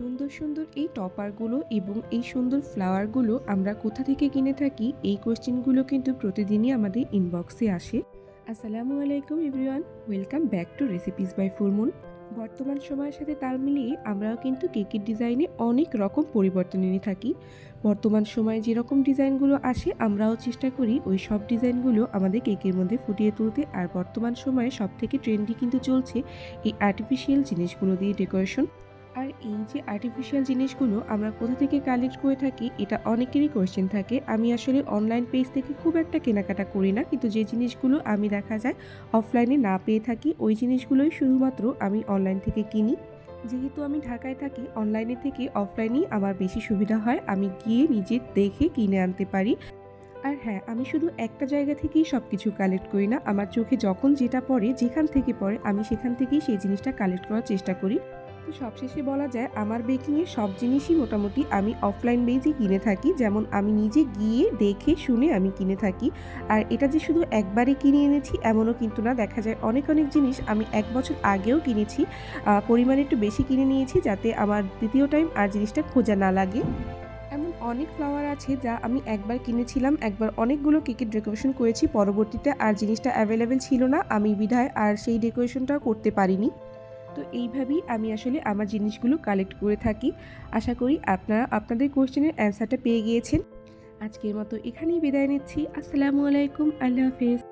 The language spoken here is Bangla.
সুন্দর সুন্দর এই টপারগুলো এবং এই সুন্দর ফ্লাওয়ারগুলো আমরা কোথা থেকে কিনে থাকি, এই কোশ্চেনগুলো কিন্তু প্রতিদিনই আমাদের ইনবক্সে আসে। আসসালামু আলাইকুম everyone, welcome back to recipes by Fullmoon বর্তমান সময়ের সাথে তাল মিলিয়ে আমরাও কিন্তু কেকের ডিজাইনে অনেক রকম পরিবর্তন এনে থাকি। বর্তমান সময়ে যেরকম ডিজাইনগুলো আসে, আমরাও চেষ্টা করি ওই সব ডিজাইনগুলো আমাদের কেকের মধ্যে ফুটিয়ে তুলতে। আর বর্তমান সময়ে সব থেকে ট্রেন্ডি কিন্তু চলছে এই আর্টিফিশিয়াল জিনিসগুলো দিয়ে ডেকোরেশন আর এই যে আর্টিফিশিয়াল জিনিসগুলো আমরা কোথা থেকে কালেক্ট করে থাকি, এটা অনেকেরই কোয়েশ্চেন থাকে। আমি আসলে অনলাইন পেজ থেকে খুব একটা কেনাকাটা করি না, কিন্তু যে জিনিসগুলো আমি দেখা যায় অফলাইনে না পেয়ে থাকি, ওই জিনিসগুলোই শুধুমাত্র আমি অনলাইন থেকে কিনি। যেহেতু আমি ঢাকায় থাকি অনলাইনে থেকে অফলাইনেই আমার বেশি সুবিধা হয়, আমি গিয়ে নিজে দেখে কিনে আনতে পারি। আর হ্যাঁ আমি শুধু একটা জায়গা থেকেই সব কিছু কালেক্ট করি না, আমার চোখে যখন যেটা পড়ে, যেখান থেকে পড়ে, আমি সেখান থেকেই সেই জিনিসটা কালেক্ট করার চেষ্টা করি। তো সবশেষে বলা যায়, আমার বেকিংয়ের সব জিনিসই মোটামুটি আমি অফলাইন বেজই কিনে থাকি। যেমন আমি নিজে গিয়ে দেখে শুনে আমি কিনে থাকি। আর এটা যে শুধু একবারে কিনে এনেছি, এমনও কিন্তু না। দেখা যায় অনেক অনেক জিনিস আমি এক বছর আগেও কিনেছি। পরিমাণে একটু বেশি কিনে নিয়েছি যাতে আমার দ্বিতীয় টাইম আর জিনিসটা খোঁজা না লাগে। এমন অনেক ফ্লাওয়ার আছে যা আমি একবার কিনেছিলাম, একবার অনেকগুলো কেকের ডেকোরেশন করেছি। পরবর্তীতে আর জিনিসটা অ্যাভেলেবেল ছিল না। আমি বিধায় আর সেই ডেকোরেশনটাও করতে পারিনি। তো এইভাবেই আমি আসলে আমার জিনিসগুলো কালেক্ট করে থাকি। আশা করি আপনারা আপনাদের কোশ্চেনের অ্যান্সারটা পেয়ে গিয়েছেন। আজকের মতো এখানেই বিদায় নিচ্ছি। আসসালামু আলাইকুম। আল্লাহ হাফেজ।